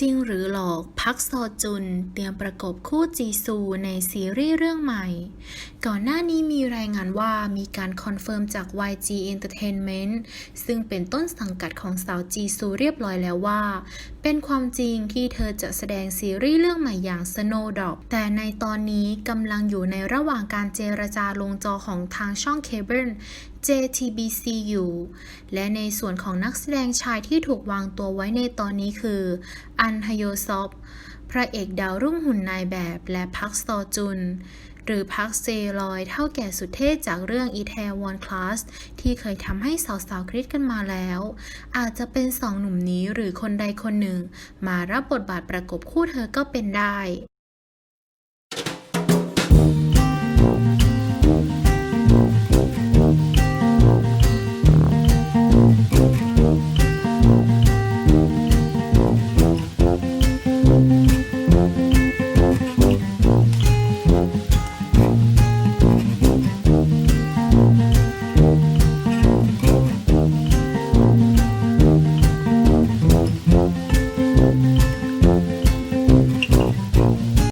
จริงหรือหลอกพักซอจุน เตรียมประกบคู่จีซูในซีรีส์เรื่องใหม่ ก่อนหน้านี้มีรายงานว่ามีการคอนเฟิร์มจาก YG Entertainment ซึ่งเป็นต้นสังกัดของสาวจีซูเรียบร้อยแล้วว่า เป็นความจริงที่เธอจะแสดงซีรีส์เรื่องใหม่อย่าง Snowdrop แต่ในตอนนี้กำลังอยู่ในระหว่างการเจรจาลงจอของทางช่องเคเบิล JTBC อยู่ และในส่วนของนักแสดงชายที่ถูกวางตัวไว้ในตอนนี้คืออัันฮโยซอฟพระเอกดาวรุ่งหุ่นนายแบบและพักซอจุน หรือพักเซลอยเท่าแก่สุดเท่จากเรื่องอีแทวอนคลาสที่เคยทำให้สาวๆคริดกันมาแล้ว อาจจะเป็นสองหนุ่มนี้หรือคนใดคนหนึ่ง มารับบทบาทประกบคู่เธอก็เป็นได้